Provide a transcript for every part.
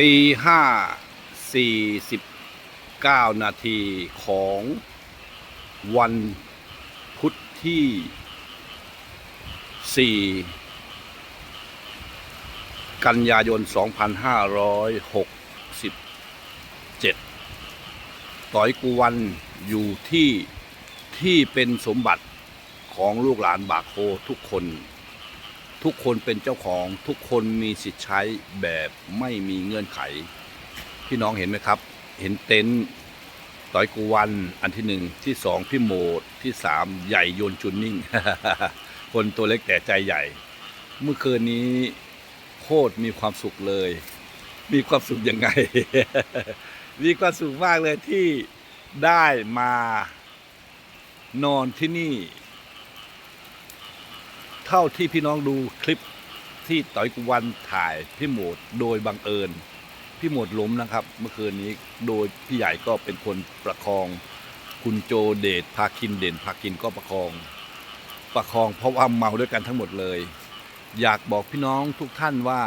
ตีห้าสี่สิบเก้านาทีของวันพุธที่สี่กันยายน 2567 ต่อยกูวันอยู่ที่ที่เป็นสมบัติของลูกหลานบากโคทุกคน ทุกคนเป็นเจ้าของทุกคนมีสิทธิ์ใช้แบบไม่มีเงื่อนไข พี่น้องเห็นไหมครับ เห็นเต็นท์ต่อยกูวันอันที่หนึ่งที่สองพี่โหมดที่สามใหญ่โยนจุนนิ่ง คนตัวเล็กแต่ใจใหญ่ เมื่อคืนนี้โคตรมีความสุขเลย มีความสุขยังไง มีความสุขมากเลยที่ได้มานอนที่นี่ เท่าที่พี่น้องดูคลิปที่ต่อยกุวันถ่ายพี่โหมดโดยบังเอิญพี่โหมดล้มนะครับ เมื่อคืนนี้โดยพี่ใหญ่ก็เป็นคนประคอง คุณโจเดชพาคินเด่นพาคินก็ประคอง ประคองเพราะว่าเมาด้วยกันทั้งหมดเลย อยากบอกพี่น้องทุกท่านว่า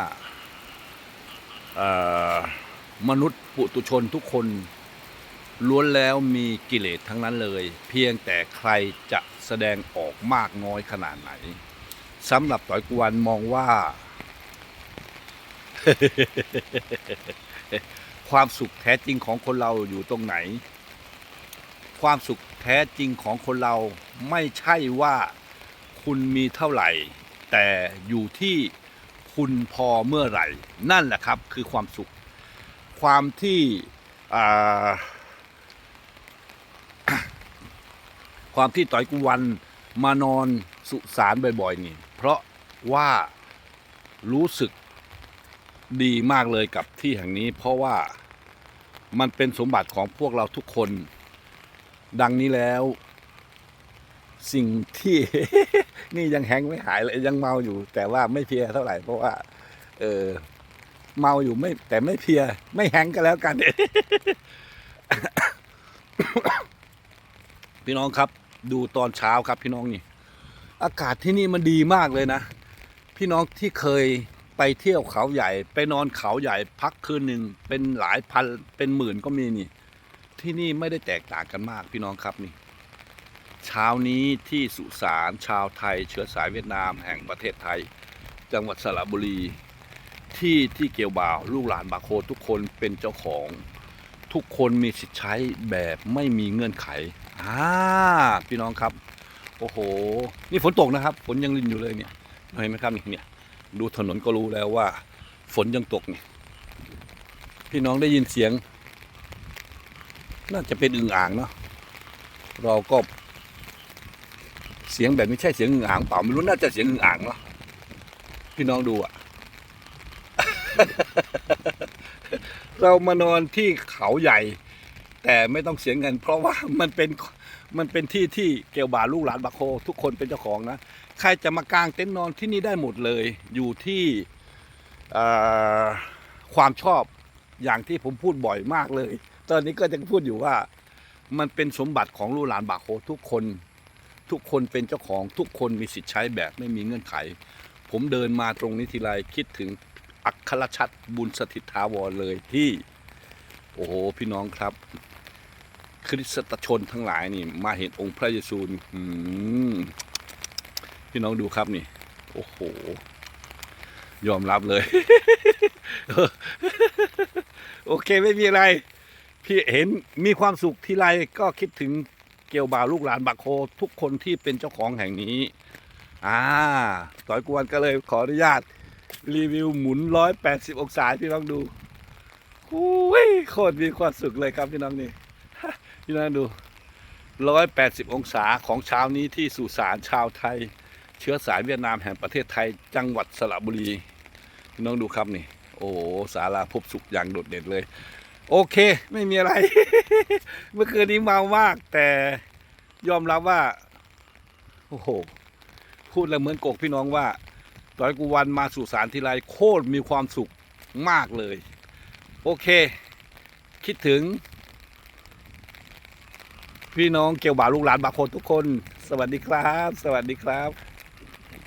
มนุษย์ปุตุชนทุกคนล้วนแล้วมีกิเลสทั้งนั้นเลย เพียงแต่ใครจะแสดงออกมากน้อยขนาดไหน สำหรับต่อยกวนมองว่า ความสุขแท้จริงของคนเราอยู่ตรงไหน ความสุขแท้จริงของคนเราไม่ใช่ว่าคุณมีเท่าไหร่ แต่อยู่ที่คุณพอเมื่อไหร่ นั่นแหละครับคือความสุข ความที่ความที่ต่อยกุวันมานอนสุสานบ่อยๆนี่ เพราะว่ารู้สึกดีมากเลยกับที่แห่งนี้ เพราะว่ามันเป็นสมบัติของพวกเราทุกคน ดังนี้แล้ว สิ่งที่ นี่ยังแฮงไม่หายเลยยังเมาอยู่ แต่ว่าไม่เพียเท่าไหร่เพราะว่า เออเมาอยู่ไม่แต่ไม่เพีย ไม่แฮงก็แล้วกันพี่น้องครับ ดูตอนเช้าครับพี่น้องนี่ อากาศที่นี่มันดีมากเลยนะ พี่น้องที่เคยไปเที่ยวเขาใหญ่ ไปนอนเขาใหญ่พักคืนหนึ่งเป็นหลายพันเป็นหมื่นก็มีนี่ ที่นี่ไม่ได้แตกต่างกันมากพี่น้องครับนี่ เช้านี้ที่สุสานชาวไทย เชื้อสายเวียดนามแห่งประเทศไทย จังหวัดสระบุรี ที่ที่เกี่ยวบ่าวลูกหลานบาโคทุกคนเป็นเจ้าของ ทุกคนมีสิทธิ์ใช้แบบไม่มีเงื่อนไขอ่าพี่น้องครับ โอ้โห นี่ฝนตกนะครับ ฝนยังรินอยู่เลยเนี่ย เห็นไหมครับนี่เนี่ย ดูถนนก็รู้แล้วว่า ฝนยังตกเนี่ย พี่น้องได้ยินเสียง น่าจะเป็นอึ่งอ่างเนาะ เราก็เสียงแบบไม่ใช่เสียงอึ่งอ่างเปล่าไม่รู้น่าจะเสียงอึ่งอ่างเนาะ พี่น้องดูอะเรามานอนที่เขาใหญ่ แต่ไม่ต้องเสียเงินเพราะว่ามันเป็น มันเป็นที่ที่เกี่ยวบาลูกหลานบาโคทุกคนเป็นเจ้าของนะ ใครจะมากางเต็นท์นอนที่นี่ได้หมดเลย อยู่ที่ความชอบอย่างที่ผมพูดบ่อยมากเลย ตอนนี้ก็จะพูดอยู่ว่ามันเป็นสมบัติของลูกหลานบาโคทุกคน ทุกคนเป็นเจ้าของทุกคนมีสิทธิ์ใช้แบบไม่มีเงื่อนไข ผมเดินมาตรงนี้ทีไรคิดถึงอัครชัดบุญสถิตถาวรเลยที่ โอ้โหพี่น้องครับ คริสตชนทั้งหลายนี่ มาเห็นองค์พระเยซูพี่น้องดูครับนี่ โอ้โห ยอมรับเลย โอเคไม่มีอะไร พี่เห็นมีความสุขทีไรก็คิดถึงเกี่ยวบ่าวลูกหลานบักโคทุกคนที่เป็นเจ้าของแห่งนี้ อ่าต่อยกวนก็เลยขออนุญาต รีวิวหมุน 180 องศาพี่น้องดูโอ้ยโคตรมีความสุขเลยครับพี่น้องนี่ พี่น้องดู180องศาของเช้านี้ที่สุสานชาวไทย เชื้อสายเวียดนามแห่งประเทศไทยจังหวัดสระบุรีพี่น้องดูครับนี่ โอ้โหสาราพบสุขอย่างโดดเด่นเลย โอเค ไม่มีอะไร เมื่อคืนนี้เมามาก แต่ยอมรับว่า โอ้โห พูดแล้วเหมือนโกกพี่น้องว่า ตอนกูวันมาสู่สารทีไรโคตรมีความสุขมากเลย โอเค คิดถึง พี่น้องเกี่ยวบ่าวลูกหลานบางคนทุกคน สวัสดีครับ สวัสดีครับ